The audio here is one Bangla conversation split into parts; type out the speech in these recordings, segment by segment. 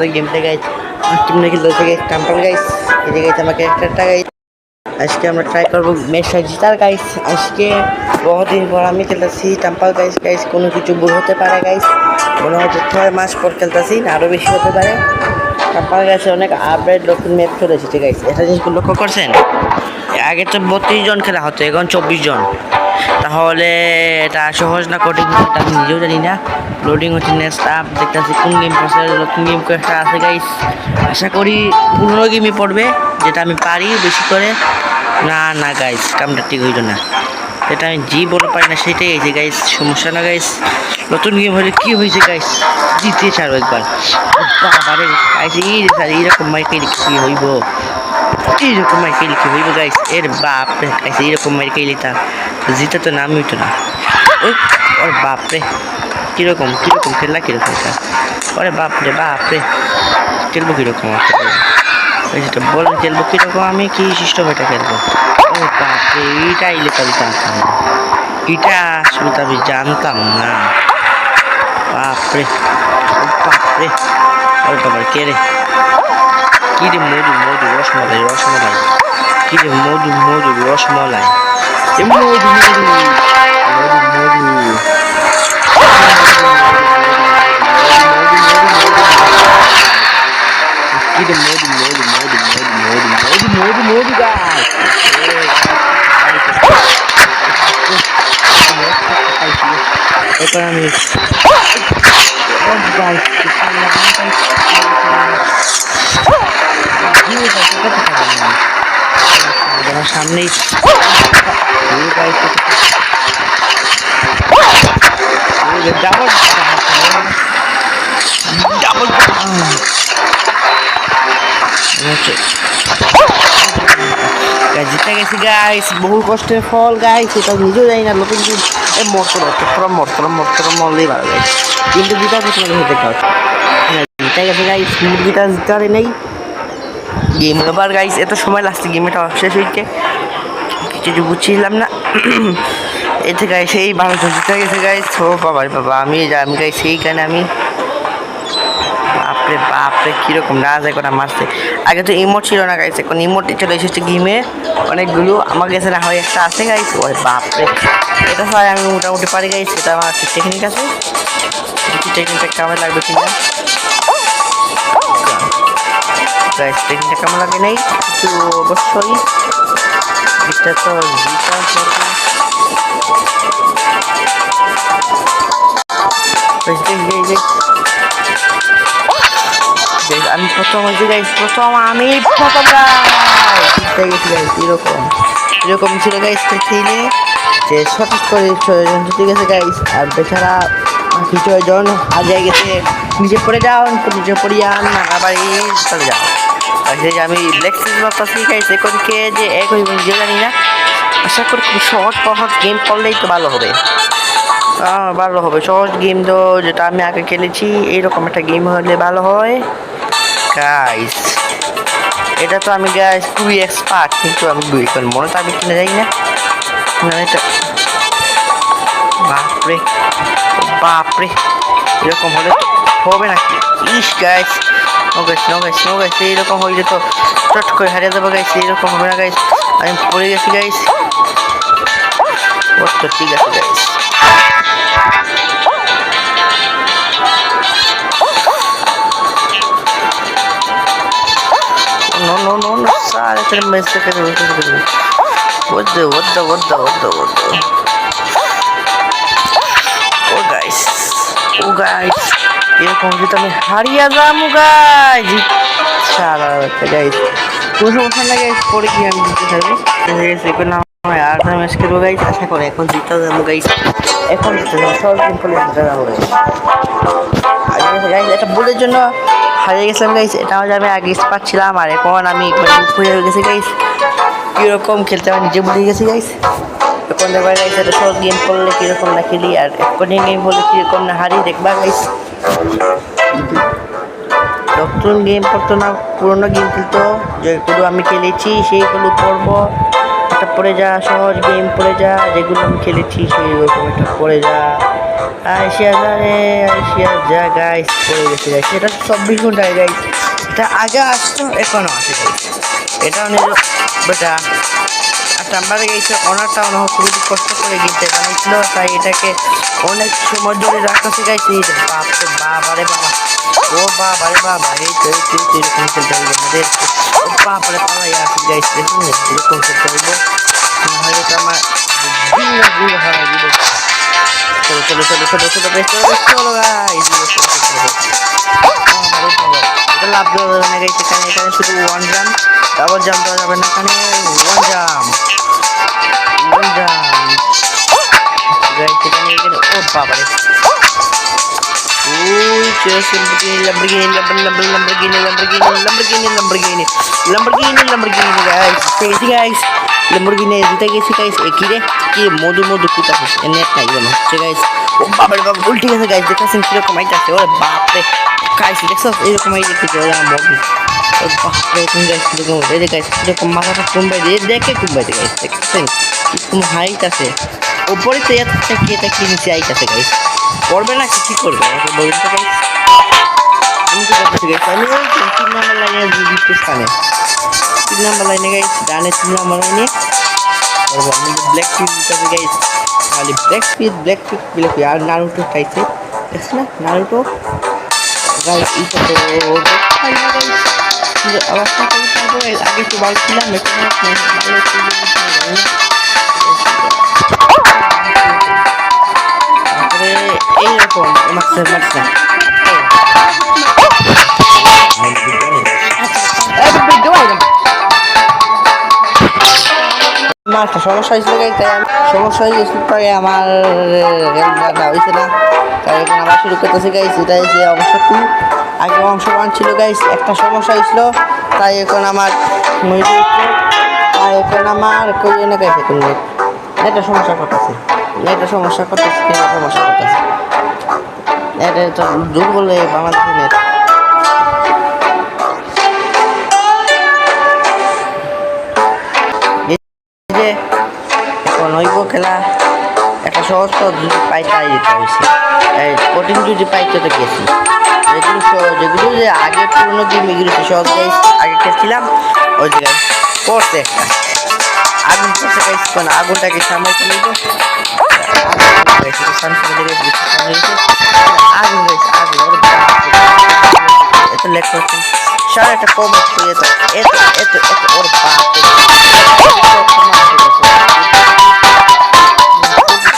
Guys guys guys guys guys আজকে আমরা ট্রাই করব গাইজ পর আমি গাইজ গাইজ কোনো কিছু ভুল হতে পারে গাইজ মনে হচ্ছে ছয় মাস পর খেলতেছি, না আরও বেশি হতে পারে। টাম্পাল গাইছে অনেক আপডেট নতুন ম্যাপ চলে এসেছে গাইজ এটা জিনিস লক্ষ্য করছেন? আগে তো বত্রিশ জন খেলা হতো, এখন চব্বিশ জন। তাহলে এটা সহজ না কঠিন এটা আমি নিজেও জানি না। লোডিং হচ্ছে নেক্সট আপ দেখতেছি কোন গেম পড়ছে, নতুন গেম একটা আছে গাইস আশা করি পুরোনো গেমই পড়বে, যেটা আমি পারি বেশি করে। না না গাইস কামটা ঠিক হইল না। এটা আমি জি বলে পারি না, সেটাই হয়েছে গাইস সমস্যা না গাইস নতুন গেম হলে কি হয়েছে গাইস জিতে ছাড়ো একবার। বাবারে গাইস এই রে স্যার এইরকম মাইকে কি হইব। এইরকম মাইর খাইলে কি হইব গাইস এর বাপ রে গাইস এইরকম মাইর খাইলে তা জিতে তো নামই হইতো না। ওই ওর বাপ রে। কীরকম কীরকম খেললা কীরকম এটা ওরে বাপ রে বাপ রে। খেলব কীরকম ওই যেটা বলেন খেলব কীরকম? আমি কি সিস্টেম এটা খেলব? ও বাপ রে, এইটা আইলে তো আমি জানতাম না। এটা আসলে তো আমি জানতাম না। বাপ রে, ও বাপ রে। ওরে বাবা, কে রে? Kiri modu modu Rosmalay Rosmalay Kiri modu modu Rosmalay E modu modu modu modu Kiri modu modu modu modu modu modu modu modu guys É para mim. সামনেই গেছি গাইস বহু কষ্টের ফল গাইস এটা নিজেও জানি না এ মরতো মরতো মরতো মরতো মরলেই ভালো গাইস কিন্তু জিতা কিছু হতে কাজ জিতে গেছে মুরগিটা জিতে পারে নেই। গেম ওভার গাইস এত সময় লাগছে গেমটা শেষ হইতে কিছু বুঝছিলাম না। এতে গাইস সেই ভালো জিতে গেছে গাইস ও বাবা বাবা, আমি আমি গাইস সেইখানে আমি। বাপরে বাপরে, কীরকম না যায় করা মারছে আগে তো ইমোট ছিল না গাইছে এখন ইমোট চলে এসেছে গেমে অনেকগুলো, আমার কাছে না হয় একটা আছে গাইস ওই বাপরে। এটা সবাই আমি মোটামুটি পারি গাইস সেটা আমার টেকনিক আছে। কেমন লাগবে কিনা? গাইস টেকনিকটা কেমন লাগে নাই একটু অবশ্যই আমি প্রথম প্রথম আমি প্রথম এরকম এরকম ছিল গাইস খেলে যে সঠিক করে জিতে গেছে গাইস আর বেচারা বাকি ছয়জন হারিয়ে গেছে। নিচে পড়ে যাও নিচে পড়ে যান আবার এই চলে যাও। আমি ব্ল্যাক ভাবতেছি গাইস এখন যে এক নিজেও জানি না। আশা করি খুব সহজ সহজ গেম করলেই তো ভালো হবে। আহ, ভালো হবে। সহজ গেম তো যেটা আমি আগে খেলেছি এইরকম একটা গেম হলে ভালো হয়। গাইস এটা তো আমি গাইস খুবই এক্সপার্ট কিন্তু আমি কোন মনে তো আমি কিনে যাই না এটা বাপরে বাপরে এরকম হলে তো হবে নাকি ইস guys no guys no guys no guys এইরকম হইলে তো চট করে হারিয়ে দেবো গাইস এইরকম হবে না গাইস আমি পড়ে গেছি গাইস ও তো ঠিক আছে guys No, no, no, no, sale, tres meses que se ve. What the, what the, what the, what the, what the. Guys. এরকম যদি আমি হারিয়ে যাব গাইজ সারা গাইজ কোনো না গাইজ পরে আমি জিতে থাকব। এখন আমার আর ম্যাচ খেলব গাইজ আশা এখন জিতে যাব গাইজ এখন জিতে যাব, সব জিতে যাব গাইজ এটা বলের জন্য হারিয়ে গেছিলাম গাইস এটা আমি আগে পাচ্ছিলাম আর এখন আমি হয়ে গেছি গাইস কীরকম খেলতে আমি নিজে ভুলে গেছি গাইস এখন গেম করলে কীরকম না খেলি আর এখনই গেম হলে কীরকম না হারি দেখবা গাইস। নতুন গেম পড়তো না, পুরোনো গেম খেলতো যেগুলো আমি খেলেছি সেইগুলো পড়ব। একটা পড়ে যা, সহজ গেম পড়ে যা, যেগুলো আমি খেলেছি সেই রকম একটা পড়ে যা। আইসিয়া যা রে, আইসিয়া যা গাইস, পড়ে গেছে গাইস। এটা চব্বিশ ঘন্টায় গাইস। এটা আগে আসতো, এখনও আসে গাইস। এটা নিল বেটা। আর গেছে ওনারটা ওনার খুবই কষ্ট করে গিয়ে বানিয়েছিল তাই এটাকে অনেক সময় ধরে গাইছে এই বাপ রে বাবা রে বাবা। ও বাবা রে বাবা, এই তো এই তো তো, এরকম খেলতে হবে আমাদের। ও বাবা রে পালাই আসি গাইস দেখুন এরকম খেলতে হইব নাহলে তো আমার দিনগুলো হারাই দিব। চলো চলো চলো চলো চলো, বেশ চলো বেশ, চলো গাইস এটা লাভ দেওয়া যাবে না গাইস এখানে এখানে শুধু ওয়ান জাম ডাবল জাম দেওয়া যাবে না, এখানে one jam one jam guys এখানে এখানে ও বাবা রে Uy, Cheers, Lamborghini, Lamborghini, Lamborghini, Lamborghini, Lamborghini, Lamborghini, Lamborghini, Lamborghini, guys. দেখেছি guys, Lamborghini জিতে গেছি guys. এ কি রে? কি মধু মধু কুতাছে নেট নাই মনে হচ্ছে guys. ও বাবা রে বাবা উল্টে গেছে guys. দেখেছেন কীরকম আইতাছে ওরে বাপ রে guys দেখছ এরকম আই দেখেছি ওরা মধু ও বাপ রে তুমি guys মাথাটা হাইট আছে তো এত কি এটা কি নিচে আইতাছে guys করবে না কি করবে আমাকে বলুন তো আমি তো করতেছি guys আমি ওই তিন নাম্বার লাইনে দ্বিতীয় গাইস ডানে তিন নাম্বার লাইনে ব্ল্যাক গাইস খালি black piece black piece black আর নারুটো খাইছে না নারুটো গাইস অবস্থা করে একটু বাড়ি ছিলাম এখন ভালো তারপরে এইরকম আমার সমস্যা হয়েছিল সমস্যা হয়েছিল তাই আমার হয়েছে না তাই এখন আবার শুরু করতেছে গাইছি তাই যে অবশ্য আগে অংশ ওয়ান ছিল গাইজ একটা সমস্যা হয়েছিল, তাই এখন আমার তাই এখন আমার কই না গাইছে এখন এটা সমস্যা করতেছে। এটা সমস্যা করতেছে সমস্যা করতেছে। এটা তো দুর্বল বাংলাদেশের নেট যে এখন হইব খেলা, একটা সহজ পদ্ধতি পাই তাই হয়েছে। কঠিন যদি পাইতে তো গেছি। যেগুলো যেগুলো যে আগে পুরোনো গেম এগুলো গাইস আগে খেলছিলাম ওই জায়গায় পড়ছে একটা আগুন পড়ছে গাইস কোন আগুনটাকে সামলাইতে নিব আগুন গাইস আগুন। এত করছে সারা একটা এত এত এত ওর বাপ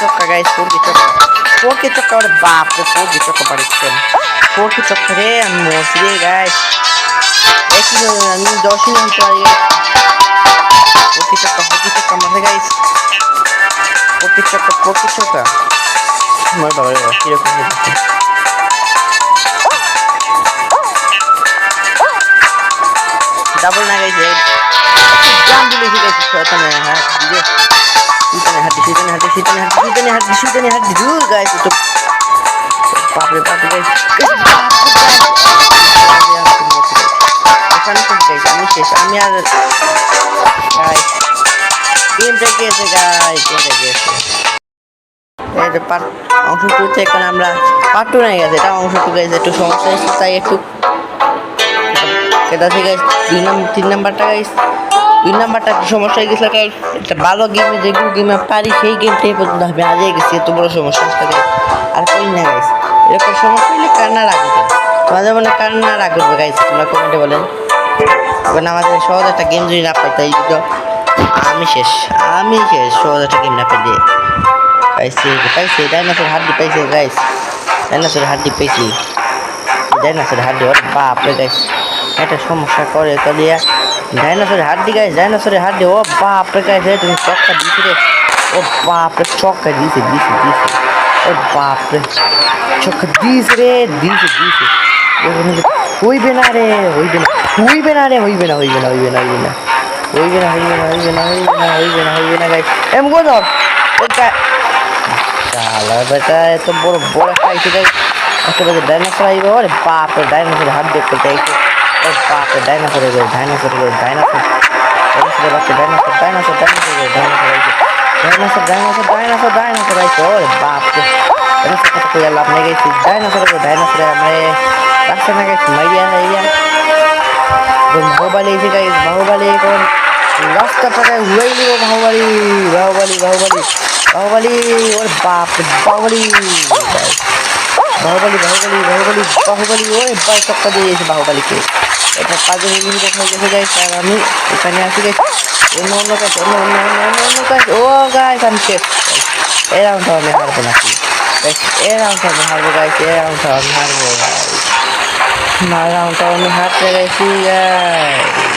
চক্কা গাইস ফোরকি চক্কা ফোরকি চক্কা ওর বাপ ফোরকি চক্কা porque tocaré a moça legais. É que não, a minha dose não tá aí. Porque toca, porque toca, mas legais. Porque toca, porque toca. Mas valeu, eu queria correr aqui. Double না গেছে জাম দিলে ঠিক আছে শয়তানে হাত দিয়ে ইতানে হাত দিয়ে সেতানে হাত দিয়ে সেতানে হাত দিয়ে সেতানে হাত দিয়ে সেতানে হাত দিয়ে দূর গাইছে তো বাপরে বাপরে। আমি শেষ আমি আর গেমটা গেছে গাইস গেমটা এটা অংশ টুতে এখন আমরা পার্ট টু নিয়ে গেছে এটা অংশ টু গেছে একটু সমস্যা এসেছে তাই একটু এটা থেকে দুই নম্বর তিন নাম্বারটা গাইস দুই নাম্বারটা একটু সমস্যা হয়ে গেছে গাইস একটা ভালো গেম যেগুলো গেমে পারি সেই গেমটাই পর্যন্ত হারিয়ে গেছি এত বড় সমস্যা আর কই না গাইস এরকম সমস্যা হলে কান্না রাখবে। তোমাদের মনে কান্না রাখবে, গাইস, তোমরা কমেন্টে বলেন। কারণ আমাদের সহজ একটা গেম যদি না পাই, তাই তো আমি শেষ আমি শেষ, সহজ একটা গেম না পেলে। পাইছি পাইছি ডাইনোসর হাড্ডি পাইছে, গাইস। ডাইনোসর হাড্ডি পাইছি। ডাইনোসর হাড্ডি, ওর বাপ রে গাইস। একটা সমস্যা করে কলিয়া ডাইনোসরের হাড্ডি, গাইস ডাইনোসরের হাড্ডি, ও বাপ রে গাইস তুমি চক্কা দিছে রে ও বাপ রে চক্কা দিছে দিছে দিছে ও বাপ রে চক্কা দিছে রে দিছে দিছে হইবে না রে, হইবে না। হইবে না রে, হইবে না হইবে না হইবে না হইবে না। হইবে না হইবে না হইবে না হইবে না হইবে না হইবে না গাইস এম গো ধর। শালা বেটা, এত বড় বড় একটা আইছে গাইস একটা বেজে ডাইনোসর আইবে, ওরে বাপ রে ডাইনোসর হাত দেখতে চাইছে ও বাপ রে ডাইনোসর আইবে ডাইনোসর আইবে ডাইনোসর ডাইনোসর বাচ্চা ডাইনোসর ডাইনোসর ডাইনোসর ডাইনোসর আইবে ডাইনোসর ডাইনোসর ডাইনোসর ডাইনোসর আইছে ওরে বাপ রে ডাইনোসর কথা কইয়া লাভ নেই গেছি ডাইনোসর ডাইনোসর আমরা রাস্তা না গেছি মাইয়া মাইয়া বাহুবালি এসে গাইস বাহুবালি এখন রাস্তাটাকে উড়াই নিব বাহুবালি বাহুবালি বাহুবালি বাহুবালি ওর বাপ বাহুবালি বাহুবালি বাহুবালি বাহুবালি বাহুবালি ওই বাই সপ্তাহ দিয়ে এসে বাহুবালিকে এটা কাজের এলিমিনেট হয়ে গেছে গাইস আর আমি এখানে আসি গাইস অন্য অন্য কাজ অন্য অন্য অন্য অন্য কাজ ও গাইস আমি শেষ রাউন্ডটা আমি হারবো নাকি এই রাউন্ডটা আমি হারবো গাইস এই রাউন্ডটা আমি হারবো গাইস না রাউন্ডটা আমি হারতে গেছি গাইস